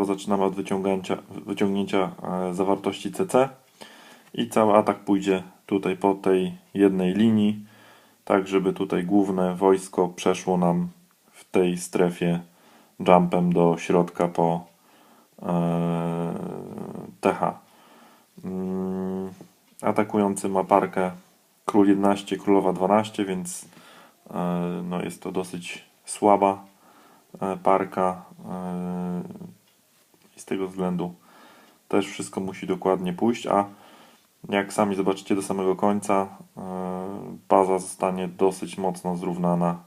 Standardowo zaczynamy od wyciągnięcia, wyciągnięcia e, zawartości CC i cały atak pójdzie tutaj po tej jednej linii, tak żeby tutaj główne wojsko przeszło nam w tej strefie jumpem do środka po e, TH. Mm, Atakujący ma parkę król 11, królowa 12, więc e, no jest to dosyć słaba parka z tego względu też wszystko musi dokładnie pójść, a jak sami zobaczycie do samego końca, e, baza zostanie dosyć mocno zrównana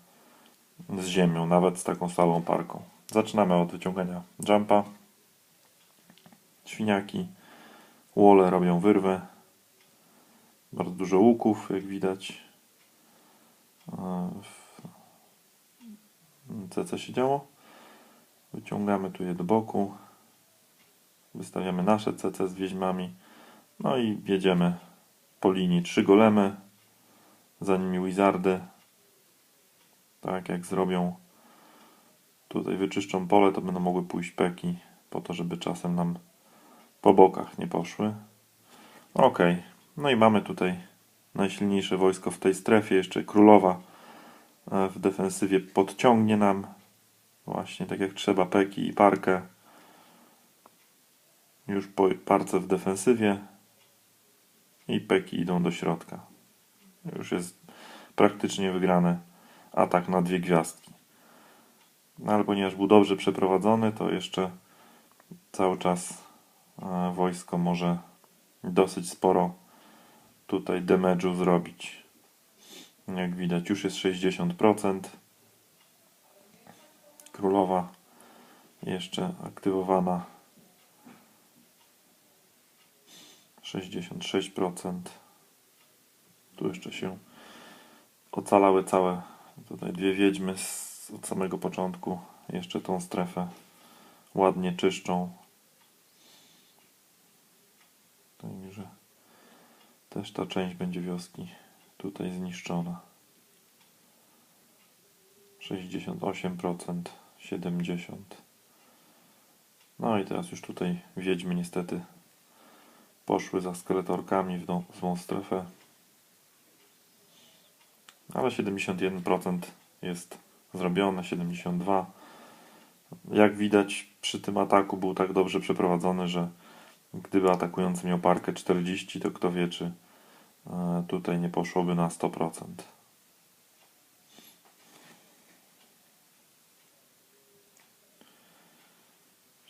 z ziemią, nawet z taką słabą parką. Zaczynamy od wyciągania jumpa. Świniaki, wole robią wyrwę. Bardzo dużo łuków, jak widać. E, w CC się działo. Wyciągamy tu je do boku. Wystawiamy nasze CC z wieźmami. No i jedziemy po linii trzy golemy. Za nimi wizardy. Tak jak zrobią tutaj wyczyszczą pole, to będą mogły pójść peki po to, żeby czasem nam po bokach nie poszły. Ok, no i mamy tutaj najsilniejsze wojsko w tej strefie. Jeszcze królowa e, w defensywie podciągnie nam właśnie tak jak trzeba peki i parkę. Już po parce w defensywie i peki idą do środka. Już jest praktycznie wygrany atak na dwie gwiazdki. No ale ponieważ był dobrze przeprowadzony, to jeszcze cały czas e, wojsko może dosyć sporo tutaj damage'u zrobić. Jak widać już jest 60%. Królowa jeszcze aktywowana 66%. Tu jeszcze się ocalały całe tutaj dwie wiedźmy z, od samego początku. Jeszcze tą strefę ładnie czyszczą. Także też ta część będzie wioski tutaj zniszczona. 68%, 70%. No i teraz już tutaj wiedźmy niestety poszły za skeletorkami w tą złą strefę. Ale 71% jest zrobione, 72%. Jak widać przy tym ataku był tak dobrze przeprowadzony, że gdyby atakujący miał parkę 40, to kto wie, czy e, tutaj nie poszłoby na 100%.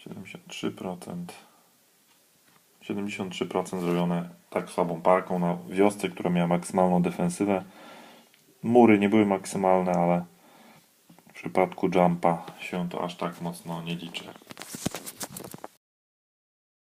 73%. 73% zrobione tak słabą parką na wiosce, która miała maksymalną defensywę. Mury nie były maksymalne, ale w przypadku jumpa się to aż tak mocno nie liczy.